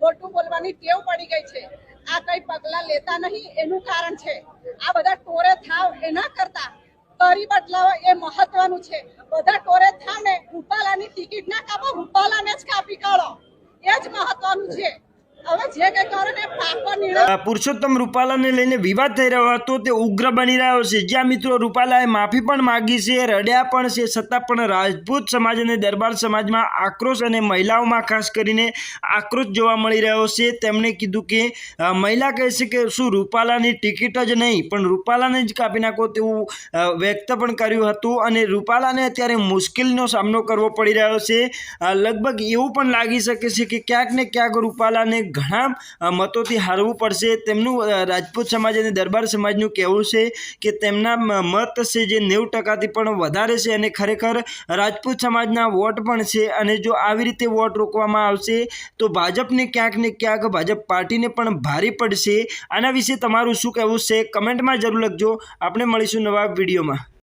ખોટું બોલવાની ટેવ પડી ગઈ છે. આ કઈ પગલા લેતા નહીં, એનું કારણ છે. આ બધા ટોરે થાવ એના કરતા. કરી બદલાવ એ મહત્વનું છે. બધા ટોરે થાવ ને રૂપાલાની ટિકિટ ના કાપો, રૂપાલાને જ કાપી કાઢો. એ જ મહત્વનું છે. પુરુષોત્તમ રૂપાલાને લઈને વિવાદ થઈ રહ્યો હતો, તે ઉગ્ર બની રહ્યો છે. જ્યાં મિત્રો રૂપાલાએ માફી પણ માગી છે, રડ્યા પણ છે, છતાં પણ રાજપૂત સમાજ અને દરબાર સમાજમાં આક્રોશ અને મહિલાઓમાં ખાસ કરીને આક્રોશ જોવા મળી રહ્યો છે. તેમણે કીધું કે મહિલા કહે છે કે શું રૂપાલાની ટિકિટ જ નહીં, પણ રૂપાલાને જ કાપી નાખો તેવું વ્યક્ત પણ કર્યું હતું અને રૂપાલાને અત્યારે મુશ્કેલીનો સામનો કરવો પડી રહ્યો છે. લગભગ એવું પણ લાગી શકે છે કે ક્યાંક ને ક્યાંક રૂપાલાને ઘણા મતોથી હારવું પડશે. તેમનું રાજપૂત સમાજ અને દરબાર સમાજનું કહેવું છે કે તેમના મત છે જે નેવું ટકાથી પણ વધારે છે અને ખરેખર રાજપૂત સમાજના વોટ પણ છે અને જો આવી રીતે વોટ રોકવામાં આવશે, તો ભાજપને ક્યાંક ને ક્યાંક ભાજપ પાર્ટીને પણ ભારે પડશે. આના વિશે તમારું શું કહેવું છે? કમેન્ટમાં જરૂર લખજો. આપણે મળીશું નવા વિડીયોમાં.